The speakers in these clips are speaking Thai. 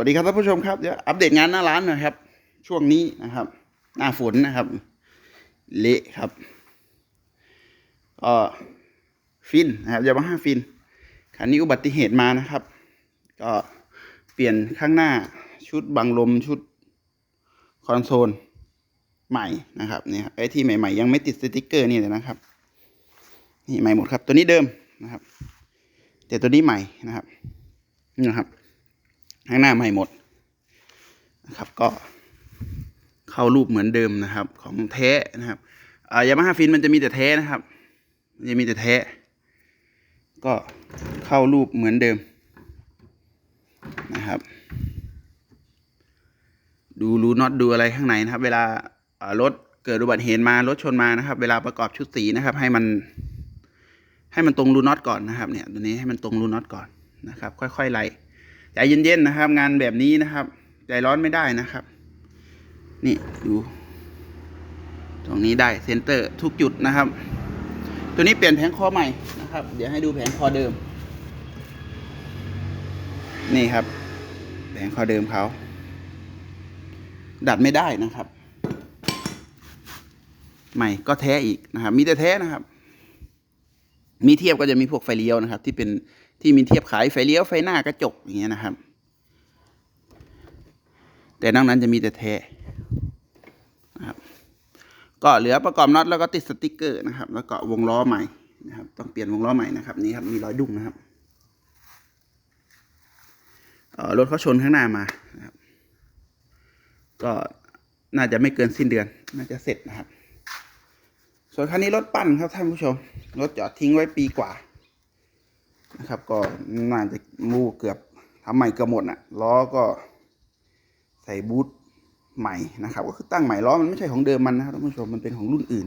วัสดีครับท่านผู้ชมครับเดี๋ยวอัปเดตงานหน้าร้านหน่อยครับ ช่วงนี้นะครับ หน้าฝนนะครับ เละครับก็ฟินนะครับยามาฮ่าฟินคันนี้อุบัติเหตุมานะครับ ก็เปลี่ยนข้างหน้าชุดบังลมชุดคอนโซลใหม่นะครับเนี่ยครับไอที่ใหม่ๆ ยังไม่ติดสติกเกอร์นี่เลยนะครับ นี่ใหม่หมดครับ ตัวนี้เดิมนะครับ แต่ตัวนี้ใหม่นะครับนี่นะครับ ข้างหน้าใหม่หมดนะครับก็เข้ารูปเหมือนเดิมนะครับ ของแท้นะครับอ่ายามาฮ่าฟินมันจะมีแต่แท้นะครับมันจะมีแต่แท้ ก็เข้ารูปเหมือนเดิมนะครับ ดูรูน็อตดูอะไรข้างในนะครับ เวลารถเกิดอุบัติเหตุมารถชนมานะครับ เวลาประกอบชุดสีนะครับ ให้มัน ให้มันตรงรูน็อตก่อนนะครับ เนี่ยตัวนี้ให้มันตรงรูน็อตก่อนนะครับ ค่อยๆไล่ ใจเย็นๆนะครับ งานแบบนี้นะครับ ใจร้อนไม่ได้นะครับ นี่ดูตรงนี้ได้เซนเตอร์ทุกจุดนะครับ ตัวนี้เปลี่ยนแผงคอใหม่นะครับ เดี๋ยวให้ดูแผงคอเดิม นี่ครับ แผงคอเดิมเขา ดัดไม่ได้นะครับ ใหม่ก็แท้อีกนะครับ มีแต่แท้นะครับ มีเทียบก็จะมีพวกไฟเลี้ยวนะครับ ที่เป็น ที่มีเทียบขายไฟเลี้ยวไฟหน้ากระจกอย่างเงี้ยนะครับ แต่นอกนั้นจะมีแต่แท้นะครับก็เหลือประกอบน็อตแล้วก็ติดสติกเกอร์นะครับ แล้วก็วงล้อใหม่นะครับ ต้องเปลี่ยนวงล้อใหม่นะครับนี่ครับมีรอยดุ้งนะครับรถเขาชนข้างหน้ามานะครับ ก็น่าจะไม่เกินสิ้นเดือน น่าจะเสร็จนะครับ ส่วนคันนี้รถปั้นครับท่านผู้ชม รถจอดทิ้งไว้ปีกว่า นะครับ ก็น่าจะมูเกือบทำใหม่เกือบหมดน่ะล้อก็ใส่บูทใหม่นะครับ ก็คือตั้งใหม่ล้อมันไม่ใช่ของเดิมมันนะครับท่านผู้ชมมันเป็นของรุ่นอื่น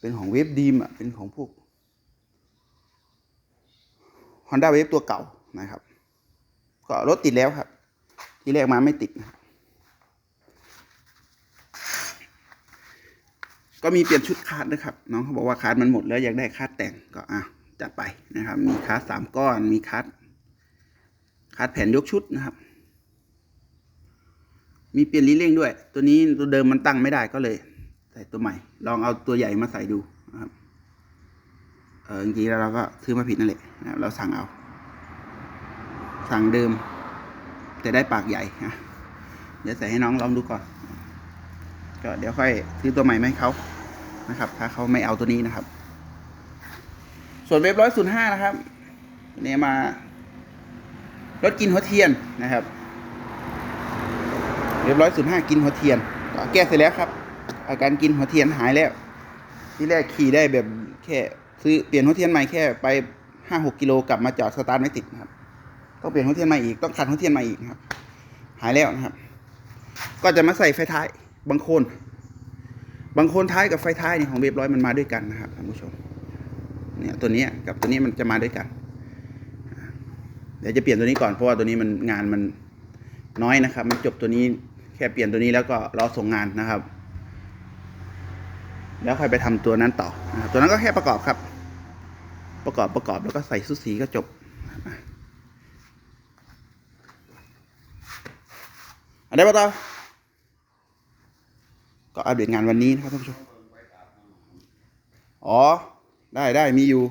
เป็นของเวฟดีมอะเป็นของพวก Honda w a v e ตัวเก่านะครับ ก็รถติดแล้วครับ ที่แรกมาไม่ติดนะครับก็มีเปลี่ยนชุดคาร์ดนะครับ น้องเขาบอกว่าคาร์ดมันหมดแล้วอยากได้คาร์ดแต่งก็อะ จัดไปนะครับ มีคาร์ดสามก้อน มีคาร์ดคาร์ดแผ่นยกชุดนะครับ มีเปลี่ยนลีเร่งด้วย ตัวนี้ตัวเดิมมันตั้งไม่ได้ก็เลย ใส่ตัวใหม่ ลองเอาตัวใหญ่มาใส่ดูนะครับ เออจริงๆแล้วเราก็ซื้อมาผิดนั่นแหละนะครับเราสั่งเอา สั่งเดิม แต่ได้ปากใหญ่นะเดี๋ยวใส่ให้น้องลองดูก่อน ก็เดี๋ยวค่อยซื้อตัวใหม่มาให้เขานะครับ ถ้าเขาไม่เอาตัวนี้นะครับ ส่วนเว็บร้อยศูนย์ห้านะครับเนี่ยมารถกินหัวเทียนนะครับเรียบร้อยศูนย์ห้ากินหัวเทียนแก้เสร็จแล้วครับ อาการกินหัวเทียนหายแล้ว ที่แรกขี่ได้แบบแค่ซื้อเปลี่ยนหัวเทียนใหม่แค่ไปห้าหกกิโลกลับมาจอดสตาร์ทไม่ติดนะครับต้องเปลี่ยนหัวเทียนใหม่อีกต้องขัดหัวเทียนใหม่อีกครับ หายแล้วนะครับ ก็จะมาใส่ไฟท้ายบางโคน บางโคนท้ายกับไฟท้ายเนี่ยของเว็บร้อยมันมาด้วยกันนะครับท่านผู้ชม เนี่ยตัวนี้กับตัวนี้มันจะมาด้วยกัน เดี๋ยวจะเปลี่ยนตัวนี้ก่อนเพราะว่าตัวนี้มันงานมันน้อยนะครับ มันจบตัวนี้แค่เปลี่ยนตัวนี้แล้วก็รอส่งงานนะครับ แล้วค่อยไปทำตัวนั้นต่อตัวนั้นก็แค่ประกอบครับ ประกอบประกอบแล้วก็ใส่สุดสีก็จบอะอันนี้ปะต่อก็อัปเดตงานวันนี้นะครับท่านผู้ชม อ๋อ ได้ได้มีอยู่